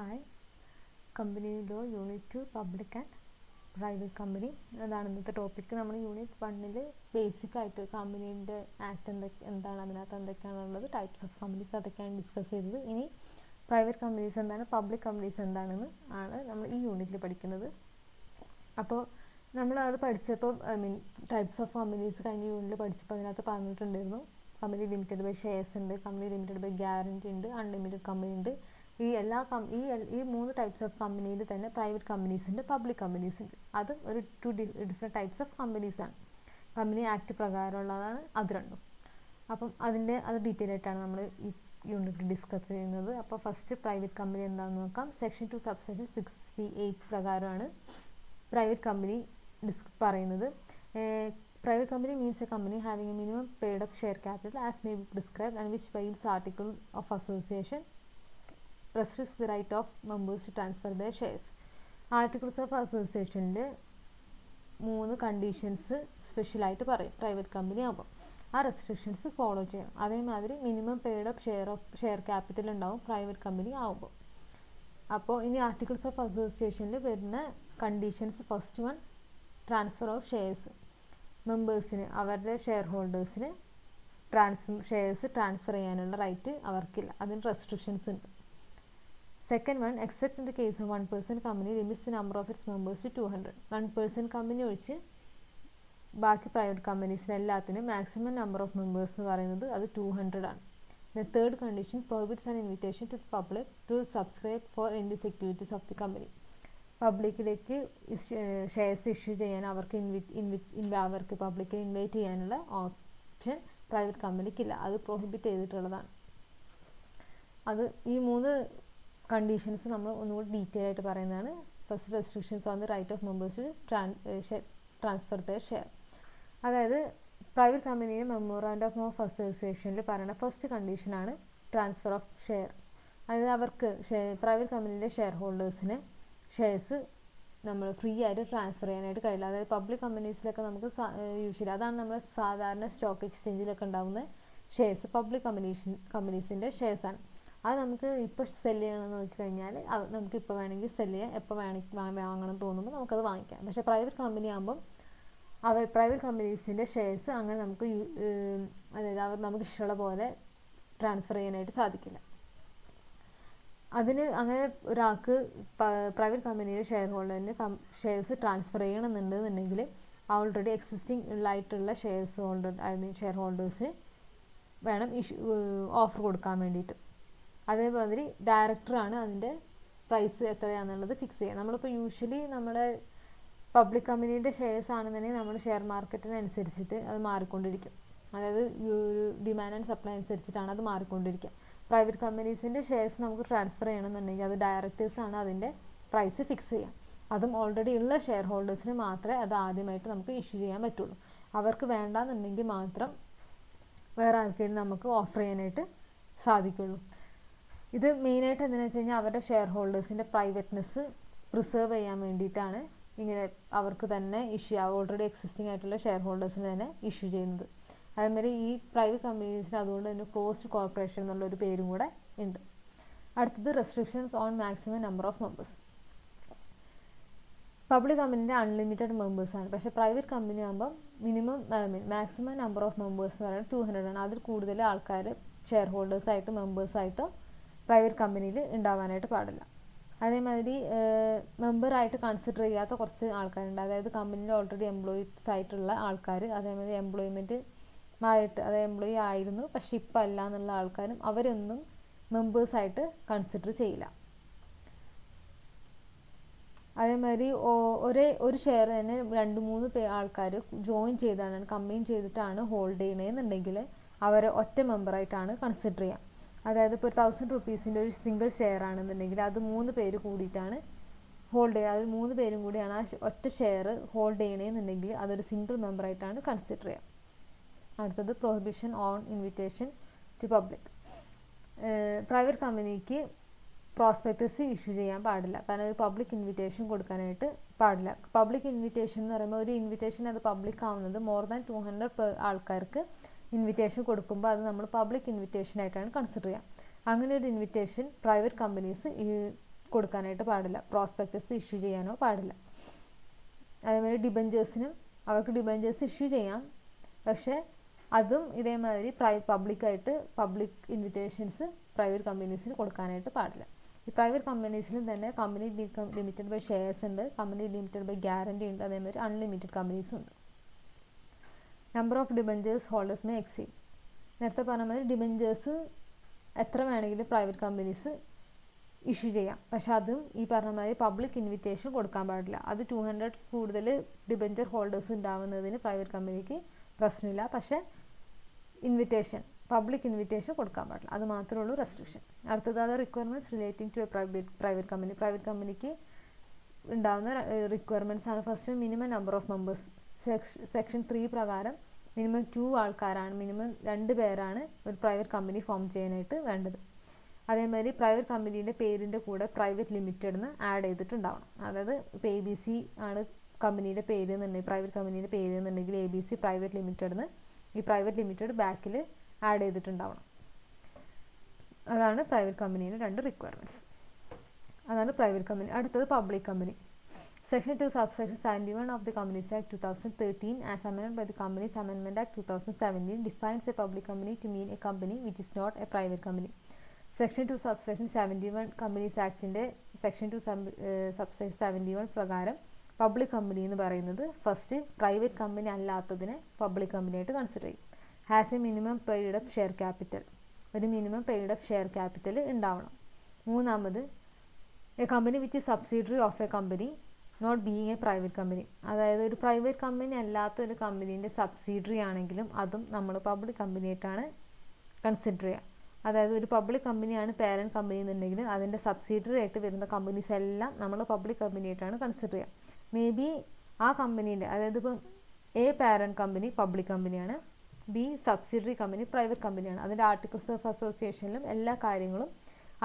Hi company law unit two public and private company അതാണ് ഇന്നത്തെ topic നമ്മൾ unit വണ്ണിൽ ബേസിക് ആയിട്ട് കമ്പനീന്റെ ആക്ട് എന്തൊക്കെ എന്താണ് അതിനകത്ത് എന്തൊക്കെയാണുള്ളത് ടൈപ്സ് ഓഫ് കമ്പനീസ് അതൊക്കെയാണ് ഡിസ്കസ് ചെയ്തത്. ഇനി പ്രൈവറ്റ് കമ്പനീസ് എന്താണ് പബ്ലിക് കമ്പനീസ് എന്താണെന്ന് ആണ് നമ്മൾ ഈ യൂണിറ്റിൽ പഠിക്കുന്നത്. അപ്പോൾ നമ്മൾ അത് പഠിച്ചപ്പോൾ I mean types of companies കഴിഞ്ഞ യൂണിറ്റിൽ പഠിച്ചപ്പോൾ അതിനകത്ത് പറഞ്ഞിട്ടുണ്ടായിരുന്നു. കമ്പനി ലിമിറ്റഡ് ബൈ ഷെയർസ് ഉണ്ട് കമ്പനി ലിമിറ്റഡ് ബൈ ഗ്യാരണ്ടി ഉണ്ട് അൺലിമിറ്റഡ് കമ്പനി ഉണ്ട്. ഈ എല്ലാ കം ഈ ഈ മൂന്ന് ടൈപ്സ് ഓഫ് കമ്പനിയിൽ തന്നെ പ്രൈവറ്റ് കമ്പനീസ് ഉണ്ട് പബ്ലിക് കമ്പനീസ് ഉണ്ട്. അത് ഒരു two different types of companies ആണ്. കമ്പനി ആക്ട് പ്രകാരമുള്ളതാണ് അത് രണ്ടും. അപ്പം അതിന്റെ അത് ഡീറ്റെയിൽ ആയിട്ടാണ് നമ്മൾ ഈ യൂണിറ്റ് ഡിസ്കസ് ചെയ്യുന്നത്. അപ്പോൾ ഫസ്റ്റ് പ്രൈവറ്റ് കമ്പനി എന്താണെന്ന് നോക്കാം. Section two subsection sixty eight പ്രകാരമാണ് പ്രൈവറ്റ് കമ്പനി ഡിസ് പറയുന്നത്. Private company means a company having a minimum paid of share capital as may be prescribe and which by article of association restricts the right of members to transfer their shares. Articles of അസോസിയേഷനിൽ മൂന്ന് conditions സ്പെഷ്യലായിട്ട് പറയും. Private company ആകുമ്പോൾ ആ restrictions follow ചെയ്യണം. അതേമാതിരി minimum paid of share of share capital ഉണ്ടാവും private company ആകുമ്പോൾ അപ്പോൾ ഇനി ആർട്ടിക്കിൾസ് ഓഫ് അസോസിയേഷനിൽ വരുന്ന conditions first one transfer of shares. മെമ്പേഴ്സിന് അവരുടെ ഷെയർ ഹോൾഡേഴ്സിന് ട്രാൻസ്ഫർ ഷെയർസ് ട്രാൻസ്ഫർ ചെയ്യാനുള്ള റൈറ്റ് അവർക്കില്ല. അതിന് റെസ്ട്രിക്ഷൻസ് ഉണ്ട്. Second one except in the case of one person company limits the number of its members to two hundred one person company ഒഴിച്ച് ബാക്കി private കമ്പനീസിന് എല്ലാത്തിനും maximum number of members എന്ന് പറയുന്നത് അത് ടു ഹൺഡ്രഡ് ആണ്. The third condition prohibits an invitation to public to subscribe for എന്റെ securities of the company പബ്ലിക്കിലേക്ക് shares issue ചെയ്യാൻ അവർക്ക് ഇൻവിറ്റ് അവർക്ക് പബ്ലിക്കിൽ ഇൻവൈറ്റ് ചെയ്യാനുള്ള ഓപ്ഷൻ പ്രൈവറ്റ് കമ്പനിക്കില്ല അത് പ്രോഹിബിറ്റ് ചെയ്തിട്ടുള്ളതാണ്. അത് ഈ മൂന്ന് കണ്ടീഷൻസ് നമ്മൾ ഒന്നുകൂടി ഡീറ്റെയിൽ ആയിട്ട് പറയുന്നതാണ്. First restrictions on the right of members to transfer the share അതായത് പ്രൈവറ്റ് കമ്പനിയിലെ മെമ്മോറാൻഡം ഓഫ് അസോസിയേഷനിൽ പറയുന്ന ഫസ്റ്റ് കണ്ടീഷനാണ് ട്രാൻസ്ഫർ ഓഫ് ഷെയർ അതായത് അവർക്ക് പ്രൈവറ്റ് കമ്പനിയിലെ ഷെയർ ഹോൾഡേഴ്സിന് ഷെയർസ് നമ്മൾ ഫ്രീ ആയിട്ട് ട്രാൻസ്ഫർ ചെയ്യാനായിട്ട് കഴിയില്ല. അതായത് പബ്ലിക് കമ്പനീസിലൊക്കെ നമുക്ക് യൂഷ്വലി അതാണ് നമ്മൾ സാധാരണ സ്റ്റോക്ക് എക്സ്ചേഞ്ചിലൊക്കെ ഉണ്ടാകുന്ന ഷെയർസ് പബ്ലിക് കമ്പനീഷൻ കമ്പനീസിന്റെ ഷെയർസാണ് അത് നമുക്ക് ഇപ്പോൾ സെൽ ചെയ്യണമെന്ന് നോക്കിക്കഴിഞ്ഞാൽ നമുക്ക് ഇപ്പോൾ വേണമെങ്കിൽ സെൽ ചെയ്യാം. എപ്പോൾ വേണമെങ്കിൽ വാങ്ങണം തോന്നുമ്പോൾ നമുക്കത് വാങ്ങിക്കാം. പക്ഷേ പ്രൈവറ്റ് കമ്പനി ആകുമ്പം അവർ പ്രൈവറ്റ് കമ്പനീസിന്റെ ഷെയർസ് അങ്ങനെ നമുക്ക് അതായത് അവർ നമുക്ക് ഇഷ്ടമുള്ള പോലെ ട്രാൻസ്ഫർ ചെയ്യാനായിട്ട് സാധിക്കില്ല. അതിന് അങ്ങനെ ഒരാൾക്ക് പ്രൈവറ്റ് കമ്പനിയുടെ ഷെയർ ഹോൾഡറിന് ഷെയർസ് ട്രാൻസ്ഫർ ചെയ്യണമെന്നുണ്ടെന്നുണ്ടെങ്കിൽ ഓൾറെഡി എക്സിസ്റ്റിംഗ് ആയിട്ടുള്ള shares holder I mean share ഹോൾഡേഴ്സിന് വേണം ഇഷ്യൂ ഓഫർ കൊടുക്കാൻ വേണ്ടിയിട്ട്. അതേമാതിരി ഡയറക്ടറാണ് അതിന്റെ പ്രൈസ് എത്രയാണെന്നുള്ളത് ഫിക്സ് ചെയ്യുക നമ്മളിപ്പോൾ യൂഷ്വലി നമ്മുടെ പബ്ലിക് കമ്പനീന്റെ ഷെയർസ് ആണെന്നുണ്ടെങ്കിൽ നമ്മൾ ഷെയർ മാർക്കറ്റിനനുസരിച്ചിട്ട് അത് മാറിക്കൊണ്ടിരിക്കും. അതായത് ഡിമാൻഡ് ആൻഡ് സപ്ലൈ അനുസരിച്ചിട്ടാണ് അത് മാറിക്കൊണ്ടിരിക്കുക. പ്രൈവറ്റ് കമ്പനീസിന്റെ ഷെയർസ് നമുക്ക് ട്രാൻസ്ഫർ ചെയ്യണമെന്നുണ്ടെങ്കിൽ അത് ഡയറക്ടേഴ്സാണ് അതിന്റെ പ്രൈസ് ഫിക്സ് ചെയ്യുക അതും ഓൾറെഡി ഉള്ള ഷെയർ ഹോൾഡേഴ്സിന് മാത്രമേ അത് ആദ്യമായിട്ട് നമുക്ക് ഇഷ്യൂ ചെയ്യാൻ പറ്റുള്ളൂ. അവർക്ക് വേണ്ടാന്നുണ്ടെങ്കിൽ മാത്രം വേറെ ആർക്കെങ്കിലും നമുക്ക് ഓഫർ ചെയ്യാനായിട്ട് സാധിക്കുള്ളൂ. ഇത് മെയിനായിട്ട് എന്തിനാ വെച്ച് കഴിഞ്ഞാൽ അവരുടെ ഷെയർ ഹോൾഡേഴ്സിന്റെ പ്രൈവറ്റ്നെസ് പ്രിസേർവ് ചെയ്യാൻ വേണ്ടിയിട്ടാണ് ഇങ്ങനെ അവർക്ക് തന്നെ ഇഷ്യൂ ഓൾറെഡി എക്സിസ്റ്റിംഗ് ആയിട്ടുള്ള ഷെയർ ഹോൾഡേഴ്സിന് തന്നെ ഇഷ്യൂ ചെയ്യുന്നത്. അതേമാതിരി ഈ പ്രൈവറ്റ് കമ്പനീസിന് അതുകൊണ്ട് തന്നെ ക്ലോസ്ഡ് കോർപ്പറേഷൻ എന്നുള്ളൊരു പേരും കൂടെ ഉണ്ട്. അടുത്തത് restrictions on maximum number of members public കമ്പനീന്റെ unlimited members ആണ്. പക്ഷേ പ്രൈവറ്റ് കമ്പനി ആകുമ്പോൾ minimum maximum number of members എന്ന് പറയുന്നത് ടു ഹൺഡ്രഡ് ആണ്. അതിൽ കൂടുതൽ ആൾക്കാർ ഷെയർ ഹോൾഡേഴ്സായിട്ട് മെമ്പേഴ്സായിട്ടോ പ്രൈവറ്റ് കമ്പനിയിൽ ഉണ്ടാവാനായിട്ട് പാടില്ല. അതേമാതിരി മെമ്പറായിട്ട് കൺസിഡർ ചെയ്യാത്ത കുറച്ച് ആൾക്കാരുണ്ട്. അതായത് കമ്പനിയിൽ ഓൾറെഡി എംപ്ലോയീസ് ആയിട്ടുള്ള ആൾക്കാർ അതേമാതിരി എംപ്ലോയ്മെന്റ് ആയിട്ട് അതായത് എംപ്ലോയി ആയിരുന്നു പക്ഷെ ഇപ്പം അല്ല എന്നുള്ള ആൾക്കാരും അവരൊന്നും മെമ്പേഴ്സായിട്ട് കൺസിഡർ ചെയ്യില്ല. അതേമാതിരി ഒരേ ഒരു ഷെയർ തന്നെ രണ്ട് മൂന്ന് പേ ആൾക്കാർ ജോയിൻ ചെയ്താണ് കമ്പയിൻ ചെയ്തിട്ടാണ് ഹോൾഡ് ചെയ്യണമെന്നുണ്ടെങ്കിൽ അവരെ ഒറ്റ മെമ്പറായിട്ടാണ് കൺസിഡർ ചെയ്യുക അതായത് ഇപ്പോൾ ഒരു തൗസൻഡ് റുപ്പീസിന്റെ ഒരു സിംഗിൾ ഷെയർ ആണെന്നുണ്ടെങ്കിൽ അത് മൂന്ന് പേര് കൂടിയിട്ടാണ് ഹോൾഡ് ചെയ്യുക. അത് മൂന്ന് പേരും കൂടിയാണ് ആ ഒറ്റ ഷെയർ ഹോൾഡ് ചെയ്യണമെന്നുണ്ടെങ്കിൽ അതൊരു സിംഗിൾ മെമ്പറായിട്ടാണ് കൺസിഡർ ചെയ്യുക. അടുത്തത് prohibition on invitation to public private കമ്പനിക്ക് പ്രോസ്പെക്ടസ് ഇഷ്യൂ ചെയ്യാൻ പാടില്ല. കാരണം ഒരു പബ്ലിക് ഇൻവിറ്റേഷൻ കൊടുക്കാനായിട്ട് പാടില്ല. പബ്ലിക് ഇൻവിറ്റേഷൻ എന്ന് പറയുമ്പോൾ ഒരു ഇൻവിറ്റേഷൻ അത് പബ്ലിക് ആവുന്നത് മോർ ദാൻ ടു ഹൺഡ്രഡ് ആൾക്കാർക്ക് ഇൻവിറ്റേഷൻ കൊടുക്കുമ്പോൾ അത് നമ്മൾ പബ്ലിക് ഇൻവിറ്റേഷൻ ആയിട്ടാണ് കൺസിഡർ ചെയ്യുക അങ്ങനെ ഒരു ഇൻവിറ്റേഷൻ പ്രൈവറ്റ് കമ്പനീസ് കൊടുക്കാനായിട്ട് പാടില്ല. പ്രോസ്പെക്ടസ് ഇഷ്യൂ ചെയ്യാനോ പാടില്ല. അതേമാതിരി ഡിബഞ്ചേഴ്സിനും അവർക്ക് ഡിബഞ്ചേഴ്സ് ഇഷ്യൂ ചെയ്യാം. പക്ഷേ അതും ഇതേമാതിരി പ്രൈ പബ്ലിക്കായിട്ട് പബ്ലിക് ഇൻവിറ്റേഷൻസ് പ്രൈവറ്റ് കമ്പനീസിന് കൊടുക്കാനായിട്ട് പാടില്ല. ഈ പ്രൈവറ്റ് കമ്പനീസിലും തന്നെ കമ്പനി ലിമിറ്റഡ് ബൈ ഷെയർസ് ഉണ്ട്. കമ്പനി ലിമിറ്റഡ് ബൈ ഗ്യാരണ്ടി ഉണ്ട്. അതേമാതിരി അൺലിമിറ്റഡ് കമ്പനീസും ഉണ്ട്. Number of debentures holders may exceed നേരത്തെ പറഞ്ഞ മാതിരി ഡിബഞ്ചേഴ്സ് എത്ര വേണമെങ്കിലും പ്രൈവറ്റ് കമ്പനീസ് ഇഷ്യൂ ചെയ്യാം. പക്ഷെ അതും ഈ പറഞ്ഞ മാതിരി പബ്ലിക് ഇൻവിറ്റേഷൻ കൊടുക്കാൻ പാടില്ല. അത് ടു ഹൺഡ്രഡ് കൂടുതൽ ഡിബഞ്ചർ ഹോൾഡേഴ്സ് ഉണ്ടാവുന്നതിന് പ്രൈവറ്റ് കമ്പനിക്ക് പ്രശ്നമില്ല. പക്ഷേ ഇൻവിറ്റേഷൻ പബ്ലിക് ഇൻവിറ്റേഷൻ കൊടുക്കാൻ പാടില്ല. അത് മാത്രമേ ഉള്ളൂ റെസ്ട്രിക്ഷൻ അടുത്തത് requirements relating to a private private company private കമ്പനിക്ക് ഉണ്ടാകുന്ന റിക്വയർമെന്റ്സ് ആണ്. First minimum number of members section three പ്രകാരം മിനിമം ടു ആൾക്കാരാണ്. മിനിമം രണ്ട് പേരാണ് ഒരു പ്രൈവറ്റ് കമ്പനി ഫോം ചെയ്യാനായിട്ട് വേണ്ടത്. അതേമാതിരി പ്രൈവറ്റ് കമ്പനീന്റെ പേരിന്റെ കൂടെ പ്രൈവറ്റ് ലിമിറ്റഡ് എന്ന് ആഡ് ചെയ്തിട്ടുണ്ടാവണം. അതായത് ഇപ്പോൾ എ ബി സി ആണ് കമ്പനിയുടെ പേര് എന്നുണ്ടെങ്കിൽ പ്രൈവറ്റ് കമ്പനിയുടെ പേര് എന്നുണ്ടെങ്കിൽ A B C private limited എന്ന് ഈ പ്രൈവറ്റ് ലിമിറ്റഡ് ബാക്കിൽ ആഡ് ചെയ്തിട്ടുണ്ടാവണം. അതാണ് പ്രൈവറ്റ് കമ്പനീന്റെ രണ്ട് റിക്വയർമെന്റ്സ് അതാണ് പ്രൈവറ്റ് കമ്പനി അടുത്തത് public company of the companies act two thousand thirteen as amend by the companies അമെൻമെന്റ് act two thousand seventeen defines a public company to mean a company which is not a private company section two subsection seventy one companies ആക്ടിന്റെ section two subsection seventy one പ്രകാരം public company എന്ന് പറയുന്നത് first private company അല്ലാത്തതിനെ public കമ്പനിയായിട്ട് consider ചെയ്യും. Has a minimum paid up share capital ഒരു minimum paid up share capital ഉണ്ടാവണം. മൂന്നാമത് a company which subsidiary of a company not being a private company. അതായത് ഒരു പ്രൈവറ്റ് കമ്പനി അല്ലാത്ത ഒരു കമ്പനീന്റെ സബ്സിഡറി ആണെങ്കിലും അതും നമ്മൾ പബ്ലിക് കമ്പനിയായിട്ടാണ് കൺസിഡർ ചെയ്യുക. അതായത് ഒരു പബ്ലിക് കമ്പനിയാണ് പേരന്റ് കമ്പനി എന്നുണ്ടെങ്കിൽ അതിന്റെ സബ്സിഡറി ആയിട്ട് വരുന്ന കമ്പനീസ് എല്ലാം നമ്മൾ പബ്ലിക് കമ്പനിയായിട്ടാണ് കൺസിഡർ ചെയ്യുക. മേ ബി ആ കമ്പനീന്റെ അതായത് ഇപ്പം എ പാരന്റ് കമ്പനി പബ്ലിക് കമ്പനിയാണ് ബി സബ്സിഡറി കമ്പനി പ്രൈവറ്റ് കമ്പനിയാണ് അതിന്റെ ആർട്ടിക്കിൾസ് ഓഫ് അസോസിയേഷനിലും എല്ലാ കാര്യങ്ങളും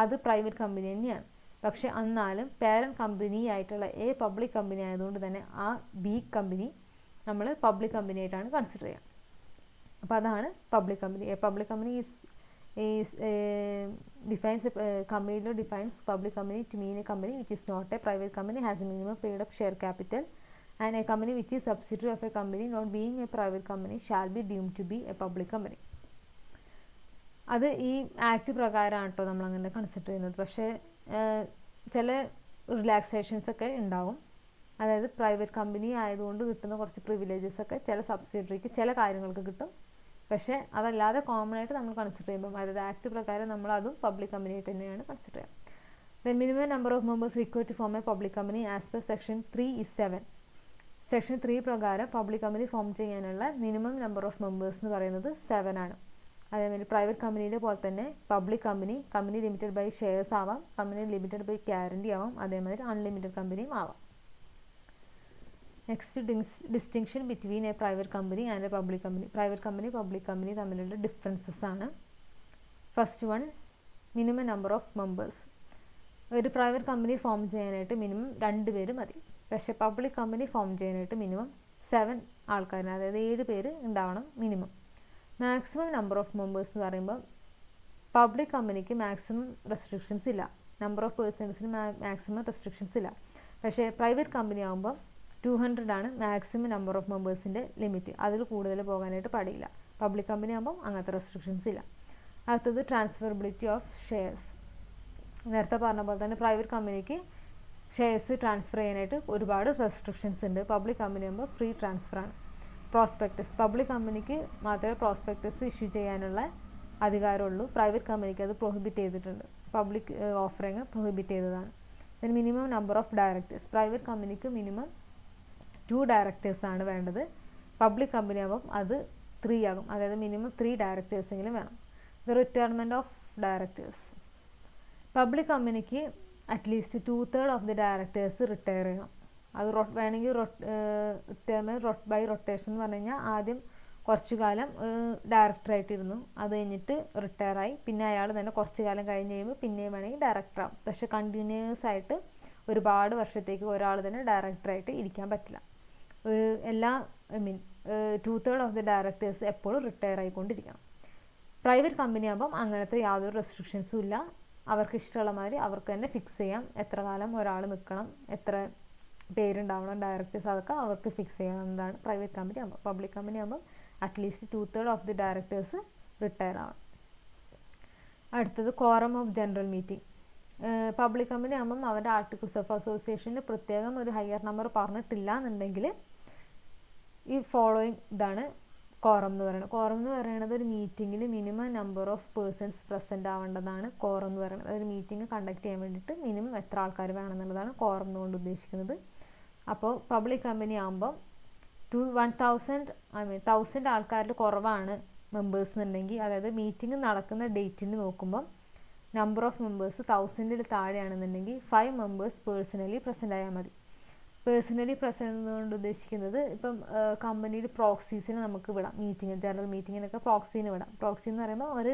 അത് പ്രൈവറ്റ് കമ്പനി തന്നെയാണ്. പക്ഷെ എന്നാലും പേരന്റ് കമ്പനി ആയിട്ടുള്ള എ പബ്ലിക് കമ്പനി ആയതുകൊണ്ട് തന്നെ ആ ബി കമ്പനി നമ്മൾ പബ്ലിക് കമ്പനി ആയിട്ടാണ് കൺസിഡർ ചെയ്യുക അപ്പോൾ അതാണ് public company a public company is uh, uh, company law defines public company to mean a company which is not a private company has a minimum paid up share capital and a company which is subsidiary of a company not being a private company shall be deemed to be a public company അത് ഈ act പ്രകാരമാണ് കേട്ടോ നമ്മൾ അങ്ങനെ consider ചെയ്യുന്നത് പക്ഷേ ചില relaxations ഒക്കെ ഉണ്ടാവും അതായത് പ്രൈവറ്റ് കമ്പനി ആയതുകൊണ്ട് കിട്ടുന്ന കുറച്ച് പ്രിവിലേജസ് ഒക്കെ ചില സബ്സിഡറിക്ക് ചില കാര്യങ്ങൾക്ക് കിട്ടും. പക്ഷേ അതല്ലാതെ കോമൺ ആയിട്ട് നമ്മൾ കൺസിഡർ ചെയ്യുമ്പോൾ അതായത് ആക്ട് പ്രകാരം നമ്മൾ അതും പബ്ലിക് കമ്പനി ആയിട്ട് തന്നെയാണ് കൺസിഡർ ചെയ്യുക. The minimum number of members require to form a public company as per section three is seven section three പ്രകാരം പബ്ലിക് കമ്പനി ഫോം ചെയ്യാനുള്ള മിനിമം നമ്പർ ഓഫ് മെമ്പേഴ്സ് എന്ന് പറയുന്നത് സെവൻ ആണ്. അതേമാതിരി പ്രൈവറ്റ് കമ്പനിയിലെ പോലെ തന്നെ public company company limited by shares ആവാം കമ്പനി ലിമിറ്റഡ് ബൈ ഗ്യാരണ്ടി ആവാം അതേമാതിരി അൺലിമിറ്റഡ് കമ്പനിയും ആവാം. Next distinction between a private company and a public company private company public company തമ്മിലുള്ള ഡിഫറൻസസ് ആണ്. First one minimum number of members ഒരു private company form ചെയ്യാനായിട്ട് minimum രണ്ട് പേര് മതി. പക്ഷേ പബ്ലിക് കമ്പനി ഫോം ചെയ്യാനായിട്ട് മിനിമം സെവൻ ആൾക്കാരിന് അതായത് ഏഴ് പേര് ഉണ്ടാവണം minimum maximum number of members എന്ന് പറയുമ്പോൾ പബ്ലിക് കമ്പനിക്ക് മാക്സിമം റെസ്ട്രിക്ഷൻസ് ഇല്ല. നമ്പർ ഓഫ് പേഴ്സൺസിന് മാക്സിമം റെസ്ട്രിക്ഷൻസ് ഇല്ല. പക്ഷേ പ്രൈവറ്റ് കമ്പനി ആകുമ്പോൾ ടു ഹൺഡ്രഡ് ആണ് മാക്സിമം നമ്പർ ഓഫ് മെമ്പേഴ്സിന്റെ ലിമിറ്റ് അതിൽ കൂടുതൽ പോകാനായിട്ട് പാടില്ല. പബ്ലിക് കമ്പനി ആകുമ്പോൾ അങ്ങനത്തെ റെസ്ട്രിക്ഷൻസ് ഇല്ല. അടുത്തത് ട്രാൻസ്ഫറബിലിറ്റി ഓഫ് ഷെയർസ് നേരത്തെ പറഞ്ഞ പോലെ തന്നെ പ്രൈവറ്റ് കമ്പനിക്ക് ഷെയർസ് ട്രാൻസ്ഫർ ചെയ്യാനായിട്ട് ഒരുപാട് റെസ്ട്രിക്ഷൻസ് ഉണ്ട്. പബ്ലിക് കമ്പനി ആകുമ്പോൾ ഫ്രീ ട്രാൻസ്ഫർ ആണ്. പ്രോസ്പെക്ടസ് പബ്ലിക് കമ്പനിക്ക് മാത്രമേ പ്രോസ്പെക്ടസ് ഇഷ്യൂ ചെയ്യാനുള്ള അധികാരമുള്ളൂ. പ്രൈവറ്റ് കമ്പനിക്ക് അത് പ്രൊഹിബിറ്റ് ചെയ്തിട്ടുണ്ട്. പബ്ലിക് ഓഫറിങ് പ്രൊഹിബിറ്റ് ചെയ്തതാണ്. Then minimum number of directors private കമ്പനിക്ക് മിനിമം ടു ഡയറക്ടേഴ്സാണ് വേണ്ടത്. പബ്ലിക് കമ്പനി ആകുമ്പം അത് ത്രീ ആകും. അതായത് മിനിമം ത്രീ ഡയറക്ടേഴ്സെങ്കിലും വേണം. The retirement of directors public കമ്പനിക്ക് at least two third of the directors retire ചെയ്യണം. അത് റൊ വേണമെങ്കിൽ റിട്ടയർമെന്റ് റൊട്ട് ബൈ റൊട്ടേഷൻ എന്ന് പറഞ്ഞു കഴിഞ്ഞാൽ ആദ്യം കുറച്ചു കാലം ഡയറക്ടറായിട്ടിരുന്നു അത് കഴിഞ്ഞിട്ട് റിട്ടയറായി പിന്നെ അയാൾ തന്നെ കുറച്ച് കാലം കഴിഞ്ഞ് കഴിയുമ്പോൾ പിന്നെയും വേണമെങ്കിൽ ഡയറക്ടറാകും പക്ഷെ കണ്ടിന്യൂസ് ആയിട്ട് ഒരുപാട് വർഷത്തേക്ക് ഒരാൾ തന്നെ ഡയറക്ടറായിട്ട് ഇരിക്കാൻ പറ്റില്ല. ഒരു എല്ലാ I mean two third of the directors എപ്പോഴും റിട്ടയർ ആയിക്കൊണ്ടിരിക്കണം. പ്രൈവറ്റ് കമ്പനി ആകുമ്പം അങ്ങനത്തെ യാതൊരു റെസ്ട്രിക്ഷൻസും ഇല്ല. അവർക്ക് ഇഷ്ടമുള്ള മാതിരി അവർക്ക് തന്നെ ഫിക്സ് ചെയ്യാം. എത്ര കാലം ഒരാൾ നിൽക്കണം എത്ര പേരുണ്ടാവണം ഡയറക്ടേഴ്സ് അതൊക്കെ അവർക്ക് ഫിക്സ് ചെയ്യാവുന്നതാണ് പ്രൈവറ്റ് കമ്പനി ആകുമ്പോൾ പബ്ലിക് കമ്പനി ആകുമ്പോൾ at least two third of the directors retire ആവണം. അടുത്തത് quorum of general meeting public company ആകുമ്പം അവരുടെ ആർട്ടിക്കിൾസ് ഓഫ് അസോസിയേഷന് പ്രത്യേകം ഒരു ഹയർ നമ്പർ പറഞ്ഞിട്ടില്ല എന്നുണ്ടെങ്കിൽ ഈ ഫോളോയിങ് ഇതാണ് കോറം എന്ന് പറയുന്നത്. കോറം എന്ന് പറയുന്നത് ഒരു മീറ്റിങ്ങിൽ minimum number of persons present ആവേണ്ടതാണ് quorum എന്ന് പറയുന്നത്. ഒരു മീറ്റിംഗ് കണ്ടക്ട് ചെയ്യാൻ വേണ്ടിയിട്ട് മിനിമം എത്ര ആൾക്കാർ വേണം എന്നുള്ളതാണ് കോറം എന്നുകൊണ്ട് ഉദ്ദേശിക്കുന്നത്. അപ്പോൾ പബ്ലിക് കമ്പനി ആകുമ്പം two one thousand I mean thousand ആൾക്കാരിൽ കുറവാണ് മെമ്പേഴ്സ് എന്നുണ്ടെങ്കിൽ അതായത് മീറ്റിംഗ് നടക്കുന്ന ഡേറ്റിന് നോക്കുമ്പം നമ്പർ ഓഫ് മെമ്പേഴ്സ് തൗസൻഡിൽ താഴെയാണെന്നുണ്ടെങ്കിൽ ഫൈവ് മെമ്പേഴ്സ് പേഴ്സണലി പ്രസന്റ് ആയാൽ മതി. പേഴ്സണലി പ്രസന്റ് കൊണ്ട് ഉദ്ദേശിക്കുന്നത് ഇപ്പം കമ്പനിയിൽ പ്രോക്സീസിന് നമുക്ക് വിടാം. മീറ്റിംഗ് ജനറൽ മീറ്റിങ്ങിനൊക്കെ പ്രോക്സീന് വിടാം. പ്രോക്സി എന്ന് പറയുമ്പോൾ ഒരു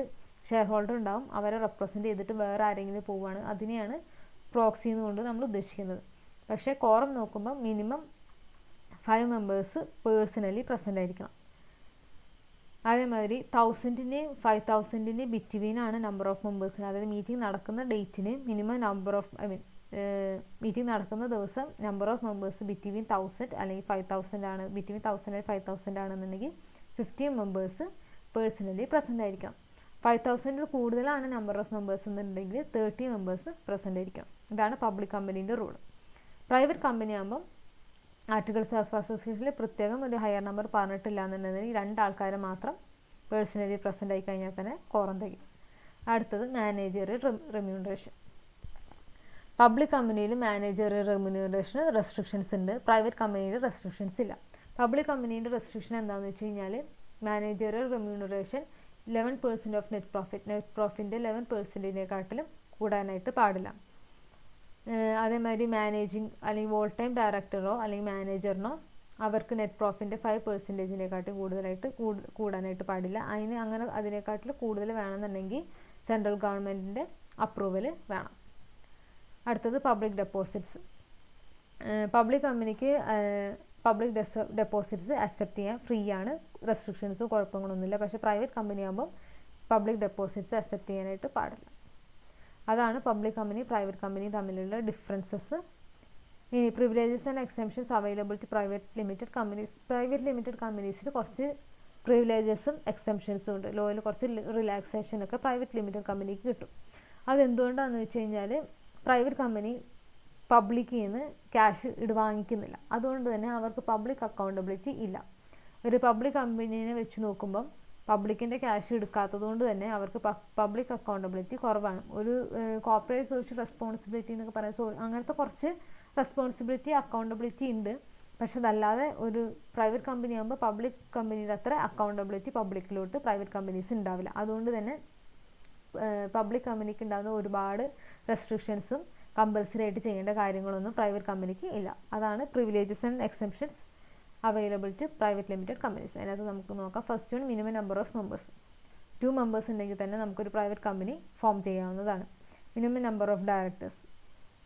ഷെയർ ഹോൾഡർ ഉണ്ടാവും. അവരെ റെപ്രസെന്റ് ചെയ്തിട്ട് വേറെ ആരെങ്കിലും പോവുകയാണ് അതിനെയാണ് പ്രോക്സി എന്നുകൊണ്ട് നമ്മൾ ഉദ്ദേശിക്കുന്നത്. പക്ഷേ കോറം നോക്കുമ്പോൾ minimum five members personally present ആയിരിക്കണം. അതേമാതിരി തൗസൻഡിന് ഫൈവ് തൗസൻഡിന് ബിറ്റ്വീനാണ് നമ്പർ ഓഫ് മെമ്പേഴ്സിന്. അതായത് മീറ്റിംഗ് നടക്കുന്ന ഡേറ്റിന് minimum number of I mean meeting നടക്കുന്ന ദിവസം number of members between thousand അല്ലെങ്കിൽ ഫൈവ് തൗസൻഡ് ആണ് ബിറ്റ്വീൻ തൗസൻഡ് അല്ലെങ്കിൽ ഫൈവ് തൗസൻഡ് ആണെന്നുണ്ടെങ്കിൽ ഫിഫ്റ്റീൻ മെമ്പേഴ്സ് പേഴ്സണലി പ്രസന്റ് ആയിരിക്കണം. ഫൈവ് തൗസൻഡിൽ കൂടുതലാണ് നമ്പർ ഓഫ് മെമ്പേഴ്സ് എന്നുണ്ടെങ്കിൽ തേർട്ടി മെമ്പേഴ്സ് പ്രസന്റ് ആയിരിക്കണം. ഇതാണ് പബ്ലിക് കമ്പനീന്റെ റൂൾ പ്രൈവറ്റ് കമ്പനി ആകുമ്പം ആർട്ടിക്കിൾസ് ഓഫ് അസോസിയേഷനിൽ പ്രത്യേകം ഒരു ഹയർ നമ്പർ പറഞ്ഞിട്ടില്ല എന്നുണ്ടെങ്കിൽ രണ്ടാൾക്കാരെ മാത്രം പേഴ്സണലി പ്രസന്റ് ആയി കഴിഞ്ഞാൽ തന്നെ കോറം തികയും. അടുത്തത് മാനേജർ റെമ്യൂണറേഷൻ പബ്ലിക് കമ്പനിയിൽ മാനേജർ റെമ്യൂണറേഷന് റെസ്ട്രിക്ഷൻസ് ഉണ്ട്. പ്രൈവറ്റ് കമ്പനിയിൽ റെസ്ട്രിക്ഷൻസ് ഇല്ല. പബ്ലിക് കമ്പനീന്റെ റെസ്ട്രിക്ഷൻ എന്താണെന്ന് വെച്ച് കഴിഞ്ഞാൽ manager remuneration eleven percent of net profit net പ്രോഫിറ്റിന്റെ eleven പെർസെന്റിനെക്കാട്ടിലും കൂടാനായിട്ട് പാടില്ല. അതേമാതിരി മാനേജിങ് അല്ലെങ്കിൽ വോൾ ടൈം ഡയറക്ടറോ അല്ലെങ്കിൽ മാനേജറിനോ അവർക്ക് നെറ്റ് പ്രോഫിറ്റിന്റെ ഫൈവ് പെർസെന്റേജിനെക്കാട്ടും കൂടുതലായിട്ട് കൂടാനായിട്ട് പാടില്ല. അതിന് അങ്ങനെ അതിനെക്കാട്ടിൽ കൂടുതൽ വേണമെന്നുണ്ടെങ്കിൽ സെൻട്രൽ ഗവൺമെന്റിന്റെ അപ്രൂവൽ വേണം. അടുത്തത് പബ്ലിക് ഡെപ്പോസിറ്റ്സ് പബ്ലിക് കമ്പനിക്ക് പബ്ലിക് ഡെപ്പോസിറ്റ്സ് അക്സെപ്റ്റ് ചെയ്യാൻ ഫ്രീ ആണ്. റെസ്ട്രിക്ഷൻസും കുഴപ്പങ്ങളൊന്നുമില്ല. പക്ഷേ പ്രൈവറ്റ് കമ്പനി ആകുമ്പോൾ പബ്ലിക് ഡെപ്പോസിറ്റ്സ് അക്സെപ്റ്റ് ചെയ്യാനായിട്ട് പാടില്ല. അതാണ് പബ്ലിക് കമ്പനി പ്രൈവറ്റ് കമ്പനി തമ്മിലുള്ള ഡിഫറൻസസ് ഇനി privileges and exemptions available to private limited companies private limited കമ്പനീസിൽ കുറച്ച് പ്രിവിലേജസും എക്സെംഷൻസും ഉണ്ട്. ലോയിൽ കുറച്ച് റിലാക്സേഷൻ ഒക്കെ പ്രൈവറ്റ് ലിമിറ്റഡ് കമ്പനിക്ക് കിട്ടും. അതെന്തുകൊണ്ടാണെന്ന് വെച്ച് കഴിഞ്ഞാൽ പ്രൈവറ്റ് കമ്പനി പബ്ലിക്കിൽ നിന്ന് ക്യാഷ് ഇട് വാങ്ങിക്കുന്നില്ല. അതുകൊണ്ട് തന്നെ അവർക്ക് പബ്ലിക് അക്കൗണ്ടബിലിറ്റി ഇല്ല. ഒരു പബ്ലിക് കമ്പനീനെ വെച്ച് നോക്കുമ്പം പബ്ലിക്കിന്റെ ക്യാഷ് എടുക്കാത്തത് കൊണ്ട് തന്നെ അവർക്ക് പബ്ലിക് അക്കൗണ്ടബിലിറ്റി കുറവാണ്. ഒരു കോർപ്പറേറ്റ് സോഷ്യൽ റെസ്പോൺസിബിലിറ്റി എന്നൊക്കെ പറയാൻ സോ അങ്ങനത്തെ കുറച്ച് റെസ്പോൺസിബിലിറ്റി അക്കൗണ്ടബിലിറ്റി ഉണ്ട്. പക്ഷെ അതല്ലാതെ ഒരു പ്രൈവറ്റ് കമ്പനി ആകുമ്പോൾ പബ്ലിക് കമ്പനിയുടെ അത്ര അക്കൗണ്ടബിലിറ്റി പബ്ലിക്കിലോട്ട് പ്രൈവറ്റ് കമ്പനീസ് ഉണ്ടാവില്ല അതുകൊണ്ട് തന്നെ പബ്ലിക് കമ്പനിക്ക് ഉണ്ടാകുന്ന ഒരുപാട് റെസ്ട്രിക്ഷൻസും കമ്പൽസറി ആയിട്ട് ചെയ്യേണ്ട കാര്യങ്ങളൊന്നും പ്രൈവറ്റ് കമ്പനിക്ക് ഇല്ല. അതാണ് privileges and exceptions available to private limited companies അതിനകത്ത് നമുക്ക് നോക്കാം. First one minimum number of members two members ഉണ്ടെങ്കിൽ തന്നെ നമുക്കൊരു പ്രൈവറ്റ് കമ്പനി ഫോം ചെയ്യാവുന്നതാണ്. Minimum number of directors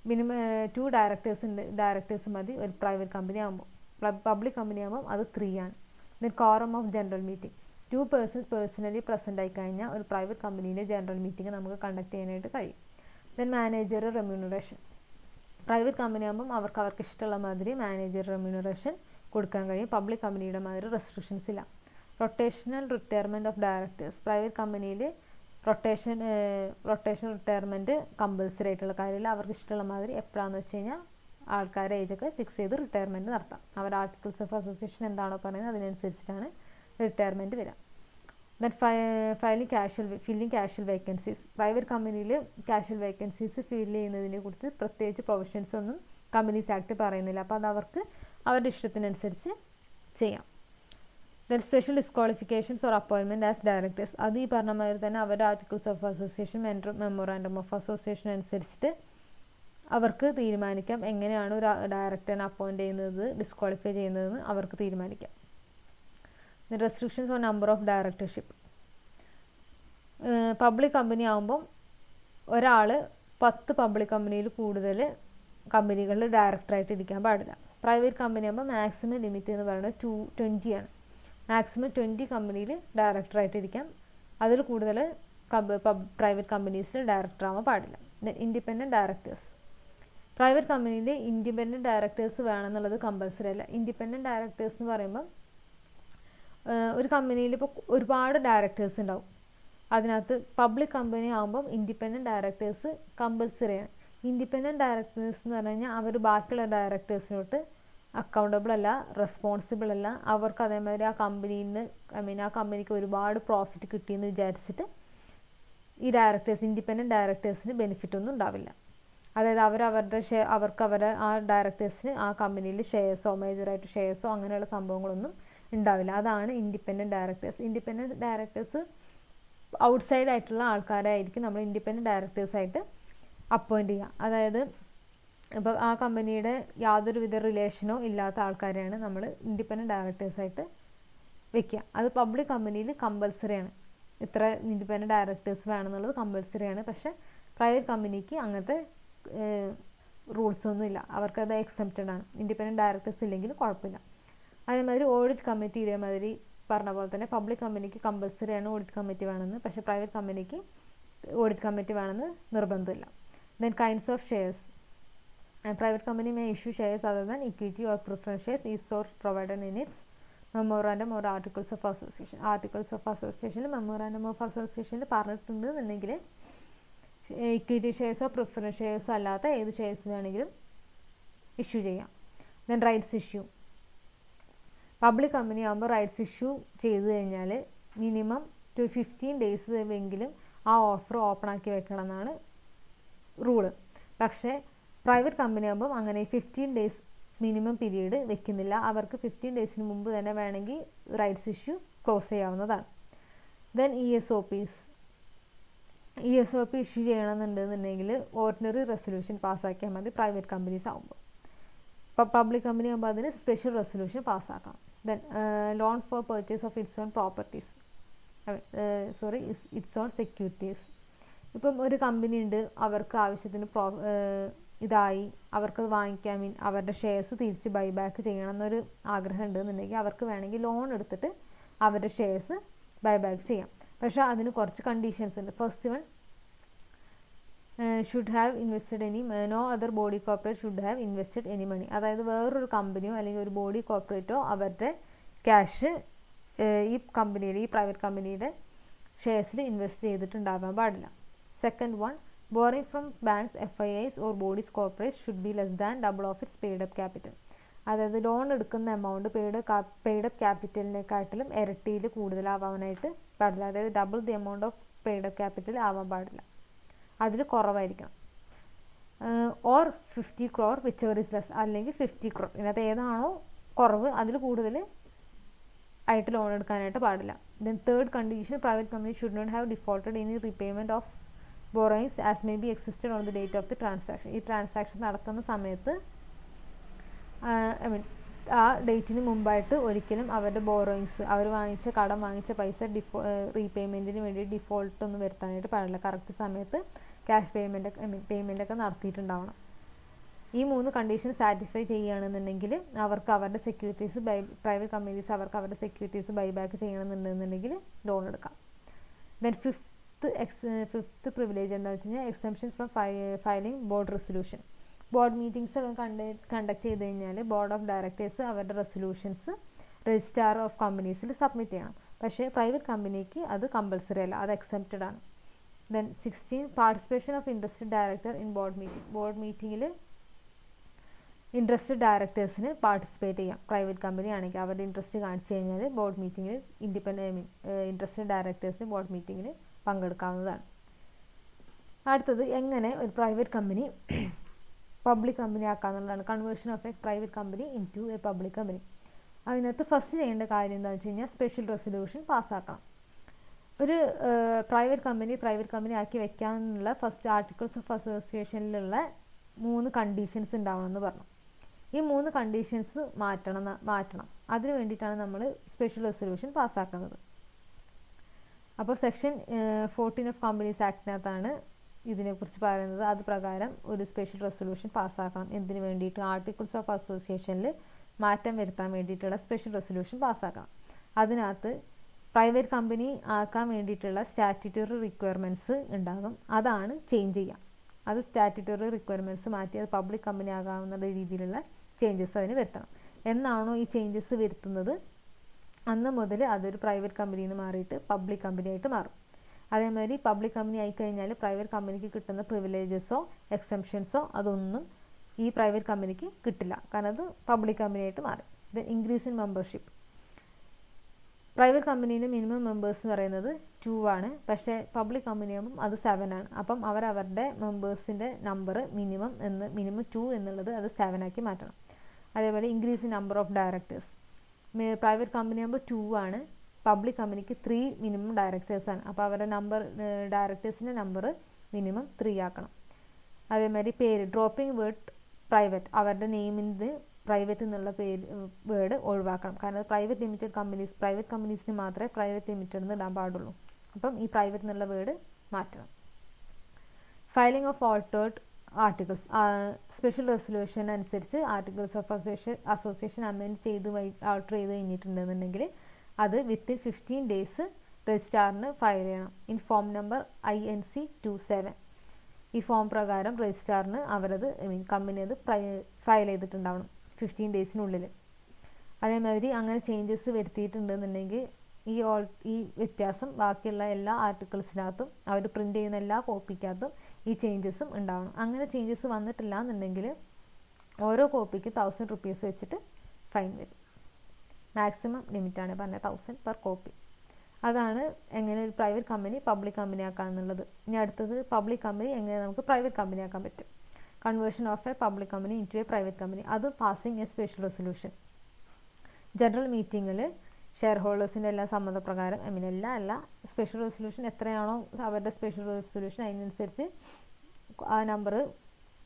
minimum two directors ഉണ്ട്. ഡയറക്ടേഴ്സ് മതി. ഒരു പ്രൈവറ്റ് കമ്പനി ആകുമ്പോൾ പബ്ലിക് കമ്പനി ആകുമ്പോൾ അത് ത്രീ ആണ്. Then quorum of general meeting two persons personally present ആയി കഴിഞ്ഞാൽ ഒരു പ്രൈവറ്റ് കമ്പനീന്റെ ജനറൽ മീറ്റിംഗ് നമുക്ക് കണ്ടക്ട് ചെയ്യാനായിട്ട് കഴിയും. Then manager remuneration private company ആകുമ്പം അവർക്ക് അവർക്ക് ഇഷ്ടമുള്ള മാതിരി മാനേജർ റെമ്യൂണറേഷൻ കൊടുക്കാൻ കഴിയും. പബ്ലിക് കമ്പനിയുടെ മാതിരി റെസ്ട്രിക്ഷൻസ് ഇല്ല. Rotational retirement of directors private കമ്പനിയിൽ റൊട്ടേഷൻ റൊട്ടേഷൻ റിട്ടയർമെന്റ് കമ്പൽസറി ആയിട്ടുള്ള കാര്യമില്ല. അവർക്ക് ഇഷ്ടമുള്ള മാതിരി എപ്പോഴാണെന്ന് വെച്ച് കഴിഞ്ഞാൽ ആൾക്കാരുടെ ഏജൊക്കെ ഫിക്സ് ചെയ്ത് റിട്ടയർമെന്റ് നടത്താം. അവർ ആർട്ടിക്കിൾസ് ഓഫ് അസോസിയേഷൻ എന്താണോ പറയുന്നത് അതിനനുസരിച്ചിട്ടാണ് റിട്ടയർമെന്റ് വരിക. Then filing casual filling casual vacancies private കമ്പനിയിൽ ക്യാഷ്വൽ വേക്കൻസീസ് ഫില്ല് ചെയ്യുന്നതിനെ കുറിച്ച് പ്രത്യേകിച്ച് പ്രൊവിഷൻസ് ഒന്നും കമ്പനീസ് ആക്ട് പറയുന്നില്ല. അപ്പോൾ അത് അവർക്ക് അവരുടെ ഇഷ്ടത്തിനനുസരിച്ച് ചെയ്യാം. ദെൻ സ്പെഷ്യൽ ഡിസ്ക്വാളിഫിക്കേഷൻസ് ഓർ അപ്പോയിൻമെന്റ് ആസ് ഡയറക്ടേഴ്സ് അത് ഈ പറഞ്ഞ മാതിരി തന്നെ അവരുടെ articles of association memorandum of association അനുസരിച്ചിട്ട് അവർക്ക് തീരുമാനിക്കാം. എങ്ങനെയാണ് ഒരു ഡയറക്ടറിനെ അപ്പോയിന്റ് ചെയ്യുന്നത് ഡിസ്ക്വാളിഫൈ ചെയ്യുന്നതെന്ന് അവർക്ക് തീരുമാനിക്കാം. The restrictions on number of directorship public company ആകുമ്പം ഒരാൾ പത്ത് പബ്ലിക് കമ്പനിയിൽ കൂടുതൽ കമ്പനികളിൽ ഡയറക്ടറായിട്ട് ഇരിക്കാൻ പാടില്ല. പ്രൈവറ്റ് കമ്പനി ആകുമ്പോൾ മാക്സിമം ലിമിറ്റ് എന്ന് പറയുന്നത് ടു ട്വന്റി ആണ്. മാക്സിമം ട്വന്റി കമ്പനിയിൽ ഡയറക്ടറായിട്ടിരിക്കാം അതിൽ കൂടുതൽ പ്രൈവറ്റ് കമ്പനീസിൽ ഡയറക്ടർ ആവാൻ പാടില്ല. ഇൻഡിപെൻഡന്റ് ഡയറക്ടേഴ്സ് പ്രൈവറ്റ് കമ്പനിയിൽ ഇൻഡിപെൻഡന്റ് ഡയറക്ടേഴ്സ് വേണമെന്നുള്ളത് കമ്പൽസറി അല്ല. ഇൻഡിപെൻഡന്റ് ഡയറക്ടേഴ്സ് എന്ന് പറയുമ്പോൾ ഒരു കമ്പനിയിൽ ഇപ്പോൾ ഒരുപാട് ഡയറക്ടേഴ്സ് ഉണ്ടാവും അതിനകത്ത് പബ്ലിക് കമ്പനി ആകുമ്പം ഇൻഡിപെൻഡന്റ് ഡയറക്ടേഴ്സ് കമ്പൽസറിയാണ് ഇൻഡിപെൻഡന്റ് ഡയറക്ടേഴ്സ് എന്ന് പറഞ്ഞു കഴിഞ്ഞാൽ അവർ ബാക്കിയുള്ള ഡയറക്ടേഴ്സിനോട്ട് അക്കൗണ്ടബിൾ അല്ല റെസ്പോൺസിബിൾ അല്ല. അവർക്ക് അതേമാതിരി ആ കമ്പനിയിൽ നിന്ന് ഐ മീൻ ആ കമ്പനിക്ക് ഒരുപാട് പ്രോഫിറ്റ് കിട്ടിയെന്ന് വിചാരിച്ചിട്ട് ഈ ഡയറക്ടേഴ്സ് ഇൻഡിപെൻഡന്റ് ഡയറക്ടേഴ്സിന് ബെനിഫിറ്റ് ഒന്നും ഉണ്ടാവില്ല. അതായത് അവർ അവരുടെ ഷെയർ അവർക്ക് അവരുടെ ആ ഡയറക്ടേഴ്സിന് ആ കമ്പനിയിൽ ഷെയർസോ മേജറായിട്ട് ഷെയർസോ അങ്ങനെയുള്ള സംഭവങ്ങളൊന്നും ഉണ്ടാവില്ല. അതാണ് independent directors independent directors outside ആയിട്ടുള്ള ആൾക്കാരായിരിക്കും നമ്മൾ ഇൻഡിപെൻഡന്റ് ഡയറക്ടേഴ്സായിട്ട് അപ്പോയിന്റ് ചെയ്യുക. അതായത് ഇപ്പോൾ ആ കമ്പനിയുടെ യാതൊരുവിധ റിലേഷനോ ഇല്ലാത്ത ആൾക്കാരെയാണ് നമ്മൾ ഇൻഡിപെൻഡന്റ് ഡയറക്ടേഴ്സായിട്ട് വെക്കുക അത് പബ്ലിക് കമ്പനിയിൽ കമ്പൽസറിയാണ് ഇത്ര ഇൻഡിപെൻഡന്റ് ഡയറക്ടേഴ്സ് വേണമെന്നുള്ളത് കമ്പൽസറിയാണ് പക്ഷേ പ്രൈവറ്റ് കമ്പനിക്ക് അങ്ങനത്തെ റൂൾസൊന്നുമില്ല അവർക്കത് എക്സെപ്റ്റഡ് ആണ്. ഇൻഡിപെൻഡന്റ് ഡയറക്ടേഴ്സ് ഇല്ലെങ്കിലും കുഴപ്പമില്ല അതേമാതിരി ഓഡിറ്റ് കമ്മിറ്റി ഇതേമാതിരി പറഞ്ഞ പോലെ തന്നെ പബ്ലിക് കമ്പനിക്ക് കമ്പൽസറിയാണ് ഓഡിറ്റ് കമ്മിറ്റി വേണമെന്ന് പക്ഷേ പ്രൈവറ്റ് കമ്പനിക്ക് ഓഡിറ്റ് കമ്മിറ്റി വേണമെന്ന് നിർബന്ധമില്ല then kinds of shares private company may issue shares other than equity or preference shares if so provided in its memorandum or articles of association articles of അസോസിയേഷനിൽ memorandum of അസോസിയേഷനിൽ പറഞ്ഞിട്ടുണ്ട് എന്നുണ്ടെങ്കിൽ equity ഷെയർസോ preference ഷെയർസോ അല്ലാത്ത ഏത് shares വേണമെങ്കിലും issue ചെയ്യാം. Then rights issue public company ആകുമ്പോൾ rights issue ചെയ്തു കഴിഞ്ഞാൽ മിനിമം ടു ഫിഫ്റ്റീൻ ഡേയ്സ് എങ്കിലും ആ ഓഫർ ഓപ്പൺ ആക്കി വെക്കണം എന്നാണ് റൂൾ പക്ഷേ പ്രൈവറ്റ് കമ്പനി ആകുമ്പം അങ്ങനെ ഫിഫ്റ്റീൻ ഡേയ്സ് മിനിമം പീരീഡ് വെക്കുന്നില്ല. അവർക്ക് ഫിഫ്റ്റീൻ ഡേയ്സിന് മുമ്പ് തന്നെ വേണമെങ്കിൽ റൈറ്റ്സ് ഇഷ്യൂ ക്ലോസ് ചെയ്യാവുന്നതാണ്. Then E S O Ps E S O P issue ചെയ്യണമെന്നുണ്ടെന്നുണ്ടെങ്കിൽ ordinary resolution പാസ്സാക്കിയാൽ മതി പ്രൈവറ്റ് കമ്പനീസ് ആകുമ്പോൾ ഇപ്പോൾ പബ്ലിക് കമ്പനി ആകുമ്പോൾ അതിന് special resolution പാസ്സാക്കാം then loan for purchase of its own properties sorry its own securities ഇപ്പം ഒരു company ഉണ്ട് അവർക്ക് ആവശ്യത്തിന് പ്രോ ഇതായി അവർക്ക് വാങ്ങിക്കാൻ മീൻ അവരുടെ ഷെയർസ് തിരിച്ച് ബൈബാക്ക് ചെയ്യണം എന്നൊരു ആഗ്രഹം ഉണ്ടെന്നുണ്ടെങ്കിൽ അവർക്ക് വേണമെങ്കിൽ ലോൺ എടുത്തിട്ട് അവരുടെ ഷെയർസ് ബൈബാക്ക് ചെയ്യാം. പക്ഷേ അതിന് കുറച്ച് കണ്ടീഷൻസ് ഉണ്ട്. First one should have invested any no other body corporate should have invested any money അതായത് വേറൊരു കമ്പനിയോ അല്ലെങ്കിൽ ഒരു ബോഡി കോർപ്പറേറ്റോ അവരുടെ ക്യാഷ് ഈ കമ്പനിയുടെ ഈ പ്രൈവറ്റ് കമ്പനിയുടെ ഷെയർസിൽ ഇൻവെസ്റ്റ് ചെയ്തിട്ടുണ്ടാകാൻ പാടില്ല. Second one borrowing from banks F I Is or bodies corporate should be less than double of its paid up capital അതായത് ലോൺ എടുക്കുന്ന എമൗണ്ട് പെയ്ഡ് പെയ്ഡ് അപ്പ് ക്യാപിറ്റലിനെക്കാട്ടിലും ഇരട്ടിയിൽ കൂടുതലാവാനായിട്ട് പാടില്ല. അതായത് double the amount of paid up capital ആവാൻ പാടില്ല. അതിൽ കുറവായിരിക്കണം. Or fifty crore whichever is less അല്ലെങ്കിൽ ഫിഫ്റ്റി ക്രോർ ഇതിനകത്ത് ഏതാണോ കുറവ് അതിൽ കൂടുതൽ ആയിട്ട് ലോൺ എടുക്കാനായിട്ട് പാടില്ല. Then third condition private company should not have defaulted in repayment of borrowings as may be existed on the date of the transaction ഈ ട്രാൻസാക്ഷൻ നടത്തുന്ന സമയത്ത് ഐ മീൻ ആ ഡേറ്റിന് മുമ്പായിട്ട് ഒരിക്കലും അവരുടെ ബോറോയിങ്സ് അവർ വാങ്ങിച്ച കടം വാങ്ങിച്ച പൈസ ഡിഫോ റീപേയ്മെന്റിന് വേണ്ടി ഡിഫോൾട്ട് ഒന്നും വരുത്താനായിട്ട് പാടില്ല. കറക്റ്റ് സമയത്ത് ക്യാഷ് പേയ്മെന്റ് ഐ മീൻ പേയ്മെന്റൊക്കെ നടത്തിയിട്ടുണ്ടാവണം. ഈ മൂന്ന് കണ്ടീഷൻ സാറ്റിസ്ഫൈ ചെയ്യുകയാണെന്നുണ്ടെങ്കിൽ അവർക്ക് അവരുടെ സെക്യൂരിറ്റീസ് ബൈ പ്രൈവറ്റ് കമ്പനീസ് അവർക്ക് അവരുടെ സെക്യൂരിറ്റീസ് ബൈ ബാക്ക് ചെയ്യണമെന്നുണ്ടെന്നുണ്ടെങ്കിൽ ലോൺ എടുക്കാം. Then fifth ex fifth privilege എന്താ വെച്ച് കഴിഞ്ഞാൽ exemption from filing board resolution board meetings ഒക്കെ കണ്ട് കണ്ടക്ട് ചെയ്ത് കഴിഞ്ഞാൽ ബോർഡ് ഓഫ് ഡയറക്ടേഴ്സ് അവരുടെ റെസൊല്യൂഷൻസ് രജിസ്ട്രാർ ഓഫ് കമ്പനീസിൽ സബ്മിറ്റ് ചെയ്യണം. പക്ഷേ പ്രൈവറ്റ് കമ്പനിക്ക് അത് കമ്പൽസറി അല്ല അത് എക്സെപ്റ്റഡ് ആണ്. Then sixteen participation of interested director in board meeting board മീറ്റിങ്ങിൽ ഇൻട്രസ്റ്റഡ് ഡയറക്ടേഴ്സിന് പാർട്ടിസിപ്പേറ്റ് ചെയ്യാം. പ്രൈവറ്റ് കമ്പനി ആണെങ്കിൽ അവരുടെ ഇൻട്രസ്റ്റ് കാണിച്ചു കഴിഞ്ഞാൽ ബോർഡ് മീറ്റിങ്ങിൽ ഇൻഡിപെൻഡന്റ് ഐ മീൻ ഇൻട്രസ്റ്റഡ് ഡയറക്ടേഴ്സിന് ബോർഡ് മീറ്റിങ്ങിൽ പങ്കെടുക്കാവുന്നതാണ്. അടുത്തത് എങ്ങനെ ഒരു private company public company ആക്കാന്നുള്ളതാണ് conversion of a private company into a public company അതിനകത്ത് ഫസ്റ്റ് ചെയ്യേണ്ട കാര്യം എന്താണെന്ന് വെച്ച് കഴിഞ്ഞാൽ സ്പെഷ്യൽ റെസൊല്യൂഷൻ പാസ്സാക്കണം. ഒരു പ്രൈവറ്റ് കമ്പനി പ്രൈവറ്റ് കമ്പനി ആക്കി വെക്കാനുള്ള ഫസ്റ്റ് ആർട്ടിക്കിൾസ് ഓഫ് അസോസിയേഷനിലുള്ള മൂന്ന് കണ്ടീഷൻസ് ഉണ്ടാവണമെന്ന് പറഞ്ഞു. ഈ മൂന്ന് കണ്ടീഷൻസ് മാറ്റണം മാറ്റണം. അതിന് വേണ്ടിയിട്ടാണ് നമ്മൾ സ്പെഷ്യൽ റെസൊല്യൂഷൻ പാസ്സാക്കുന്നത്. അപ്പോൾ സെക്ഷൻ ഫോർട്ടീൻ ഓഫ് കമ്പനീസ് ആക്ടിനകത്താണ് ഇതിനെക്കുറിച്ച് പറയുന്നത്. അത് പ്രകാരം ഒരു സ്പെഷ്യൽ റെസൊല്യൂഷൻ പാസ്സാക്കണം. എന്തിനു വേണ്ടിയിട്ട്? ആർട്ടിക്കിൾസ് ഓഫ് അസോസിയേഷനിൽ മാറ്റം വരുത്താൻ വേണ്ടിയിട്ടുള്ള സ്പെഷ്യൽ റെസൊല്യൂഷൻ പാസ്സാക്കണം. അതിനകത്ത് പ്രൈവറ്റ് കമ്പനി ആക്കാൻ വേണ്ടിയിട്ടുള്ള സ്റ്റാറ്റ്യൂട്ടറി റിക്വയർമെന്റ്സ് ഉണ്ടാകും. അതാണ് ചേഞ്ച് ചെയ്യുക അത് സ്റ്റാറ്റ്യൂട്ടറി റിക്വയർമെന്റ്സ് മാറ്റി അത് പബ്ലിക് കമ്പനി ആകാവുന്ന രീതിയിലുള്ള ചേഞ്ചസ് അതിന് വരുത്തണം. എന്നാണോ ഈ ചേഞ്ചസ് വരുത്തുന്നത്? അന്ന് മുതൽ അതൊരു പ്രൈവറ്റ് കമ്പനിയിൽ നിന്ന് മാറിയിട്ട് പബ്ലിക് കമ്പനി ആയിട്ട് മാറും. അതേമാതിരി പബ്ലിക് കമ്പനി ആയി കഴിഞ്ഞാൽ പ്രൈവറ്റ് കമ്പനിക്ക് കിട്ടുന്ന പ്രിവിലേജസോ എക്സംഷൻസോ അതൊന്നും ഈ പ്രൈവറ്റ് കമ്പനിക്ക് കിട്ടില്ല. കാരണം അത് പബ്ലിക് കമ്പനി ആയിട്ട് മാറി. Then increase in membership private കമ്പനിയിൽ മിനിമം മെമ്പേഴ്സ് എന്ന് പറയുന്നത് ടു ആണ്. പക്ഷേ പബ്ലിക് കമ്പനിയാകുമ്പം അത് സെവൻ ആണ്. അപ്പം അവർ അവരുടെ മെമ്പേഴ്സിന്റെ നമ്പർ മിനിമം എന്ന് മിനിമം ടു എന്നുള്ളത് അത് സെവൻ ആക്കി മാറ്റണം. അതേപോലെ increase in number of directors private company ആകുമ്പോൾ ടു ആണ്. പബ്ലിക് കമ്പനിക്ക് ത്രീ മിനിമം ഡയറക്ടേഴ്സ് ആണ്. അപ്പോൾ അവരുടെ നമ്പർ ഡയറക്ടേഴ്സിന്റെ നമ്പർ മിനിമം ത്രീ ആക്കണം. അതേമാതിരി പേര് ഡ്രോപ്പിംഗ് വേർഡ് പ്രൈവറ്റ് അവരുടെ നെയിമിന്റെ പ്രൈവറ്റ് എന്നുള്ള പേര് വേർഡ് ഒഴിവാക്കണം. കാരണം പ്രൈവറ്റ് ലിമിറ്റഡ് കമ്പനീസ് പ്രൈവറ്റ് കമ്പനീസിന് മാത്രമേ പ്രൈവറ്റ് ലിമിറ്റഡ് എന്ന് ഇടാൻ പാടുള്ളൂ. അപ്പം ഈ പ്രൈവറ്റ് എന്നുള്ള വേർഡ് മാറ്റണം. Filing of altered articles special resolution അനുസരിച്ച് articles of association association amend ചെയ്ത് ആൾട്ടർ ചെയ്ത് കഴിഞ്ഞിട്ടുണ്ടെന്നുണ്ടെങ്കിൽ അത് വിത്തിൻ ഫിഫ്റ്റീൻ ഡേയ്സ് രജിസ്ട്രാറിന് ഫയൽ ചെയ്യണം. In form number I N C two seven ഈ ഫോം പ്രകാരം രജിസ്ട്രാറിന് അവരത് ഐ മീൻ കമ്പനി അത് ഫയൽ ചെയ്തിട്ടുണ്ടാവണം ഫിഫ്റ്റീൻ ഡേയ്സിനുള്ളിൽ അതേമാതിരി അങ്ങനെ ചേഞ്ചസ് വരുത്തിയിട്ടുണ്ടെന്നുണ്ടെങ്കിൽ ഈ ഓൾ ഈ വ്യത്യാസം ബാക്കിയുള്ള എല്ലാ ആർട്ടിക്കിൾസിനകത്തും അവർ പ്രിന്റ് ചെയ്യുന്ന എല്ലാ കോപ്പിക്കകത്തും ഈ ചേഞ്ചസും ഉണ്ടാവണം. അങ്ങനെ ചേഞ്ചസ് വന്നിട്ടില്ല എന്നുണ്ടെങ്കിൽ ഓരോ കോപ്പിക്ക് തൗസൻഡ് റുപ്പീസ് വെച്ചിട്ട് ഫൈൻ വരും. മാക്സിമം ലിമിറ്റാണ് പറഞ്ഞത് തൗസൻഡ് പെർ കോപ്പി അതാണ് എങ്ങനെ ഒരു പ്രൈവറ്റ് കമ്പനി പബ്ലിക് കമ്പനി ആക്കാന്നുള്ളത്. ഇനി അടുത്തത് പബ്ലിക് കമ്പനി എങ്ങനെ നമുക്ക് പ്രൈവറ്റ് കമ്പനി ആക്കാൻ പറ്റും? Conversion of a public company into a private company അത് passing a special resolution general മീറ്റിങ്ങിൽ ഷെയർ ഹോൾഡേഴ്സിന്റെ എല്ലാം സമ്മതപ്രകാരം ഐ മീൻ എല്ലാ അല്ല സ്പെഷ്യൽ റെസൊല്യൂഷൻ എത്രയാണോ അവരുടെ സ്പെഷ്യൽ റെസൊല്യൂഷൻ അതിനനുസരിച്ച് ആ നമ്പർ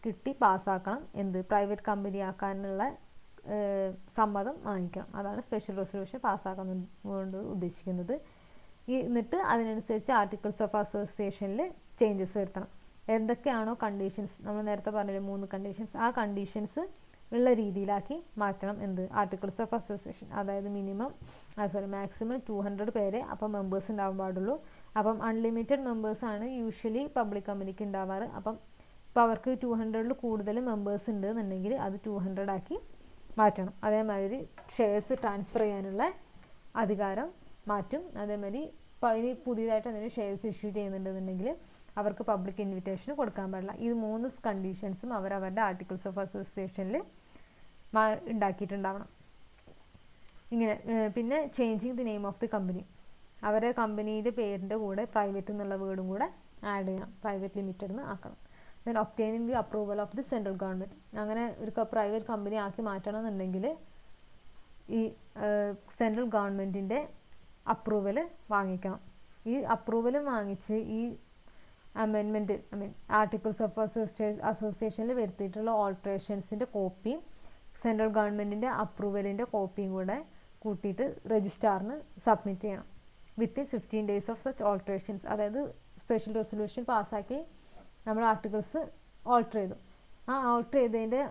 കിട്ടി പാസ്സാക്കണം എന്ത് പ്രൈവറ്റ് കമ്പനി ആക്കാനുള്ള സമ്മതം വാങ്ങിക്കണം. അതാണ് സ്പെഷ്യൽ റെസൊല്യൂഷൻ പാസ്സാക്കാൻ കൊണ്ട് ഉദ്ദേശിക്കുന്നത്. ഈ എന്നിട്ട് അതിനനുസരിച്ച് ആർട്ടിക്കിൾസ് ഓഫ് അസോസിയേഷനിൽ ചേഞ്ചസ് വരുത്തണം. എന്തൊക്കെയാണോ കണ്ടീഷൻസ് നമ്മൾ നേരത്തെ പറഞ്ഞ മൂന്ന് കണ്ടീഷൻസ് ആ കണ്ടീഷൻസ് ഉള്ള രീതിയിലാക്കി മാറ്റണം എന്ത്? ആർട്ടിക്കിൾസ് ഓഫ് അസോസിയേഷൻ അതായത് minimum sorry maximum two hundred പേരെ അപ്പം മെമ്പേഴ്സ് ഉണ്ടാവാൻ പാടുള്ളൂ. അപ്പം അൺലിമിറ്റഡ് ആണ് യൂഷ്വലി പബ്ലിക് കമ്പനിക്ക് ഉണ്ടാവാറ്. അപ്പം ഇപ്പോൾ അവർക്ക് ടു ഹൺഡ്രഡിൽ കൂടുതൽ മെമ്പേഴ്സ് ഉണ്ട് എന്നുണ്ടെങ്കിൽ അത് ടു ഹൺഡ്രഡ് ആക്കി മാറ്റണം. അതേമാതിരി ഷെയർസ് ട്രാൻസ്ഫർ ചെയ്യാനുള്ള അധികാരം മാറ്റും. അതേമാതിരി ഇപ്പോൾ ഇനി പുതിയതായിട്ട് എന്തെങ്കിലും ഷെയർസ് ഇഷ്യൂ ചെയ്യുന്നുണ്ടെന്നുണ്ടെങ്കിൽ അവർക്ക് പബ്ലിക് ഇൻവിറ്റേഷൻ കൊടുക്കാൻ പാടില്ല. ഈ മൂന്ന് കണ്ടീഷൻസും അവർ അവരുടെ ആർട്ടിക്കിൾസ് ഓഫ് അസോസിയേഷനിൽ ഉണ്ടാക്കിയിട്ടുണ്ടാവണം ഇങ്ങനെ പിന്നെ changing the name of the company അവരുടെ കമ്പനിയുടെ പേരിന്റെ കൂടെ പ്രൈവറ്റ് എന്നുള്ള വേർഡും കൂടെ ആഡ് ചെയ്യണം. പ്രൈവറ്റ് ലിമിറ്റഡ് എന്ന് ആക്കണം. Then obtaining the approval of the central government അങ്ങനെ ഒരു പ്രൈവറ്റ് കമ്പനി ആക്കി മാറ്റണം എന്നുണ്ടെങ്കിൽ ഈ സെൻട്രൽ ഗവൺമെന്റിന്റെ അപ്രൂവൽ വാങ്ങിക്കണം. ഈ അപ്രൂവൽ വാങ്ങിച്ച് ഈ അമെൻമെന്റ് I mean articles of association അസോസിയേഷനിൽ വരുത്തിയിട്ടുള്ള ഓൾട്രേഷൻസിന്റെ കോപ്പിയും സെൻട്രൽ ഗവൺമെന്റിന്റെ അപ്രൂവലിന്റെ കോപ്പിയും കൂടെ കൂട്ടിയിട്ട് രജിസ്ട്രാറിന് സബ്മിറ്റ് ചെയ്യണം. Within fifteen days of such alterations. അതായത് സ്പെഷ്യൽ റെസൊല്യൂഷൻ പാസ്സാക്കി നമ്മൾ ആർട്ടിക്കിൾസ് ഓൾട്ടർ ചെയ്തു. ആ ഓൾട്ടർ ചെയ്തതിന്റെ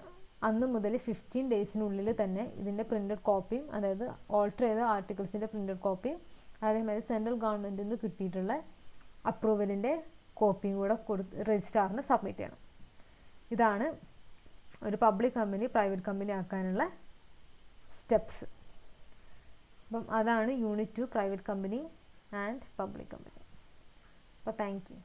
അന്ന് മുതൽ ഫിഫ്റ്റീൻ ഡേയ്സിനുള്ളിൽ തന്നെ ഇതിന്റെ പ്രിന്റഡ് കോപ്പിയും അതായത് ഓൾട്ടർ ചെയ്ത ആർട്ടിക്കിൾസിന്റെ പ്രിന്റഡ് കോപ്പിയും അതേമാതിരി സെൻട്രൽ ഗവൺമെന്റിൽ നിന്ന് കിട്ടിയിട്ടുള്ള അപ്രൂവലിന്റെ കോപ്പിയും കൂടെ കൊടുത്ത് രജിസ്ട്രാറിന് സബ്മിറ്റ് ചെയ്യണം. ഇതാണ് ഒരു പബ്ലിക് കമ്പനി പ്രൈവറ്റ് കമ്പനി ആക്കാനുള്ള സ്റ്റെപ്സ് അപ്പം അതാണ് unit two private company and public company അപ്പോൾ താങ്ക് യു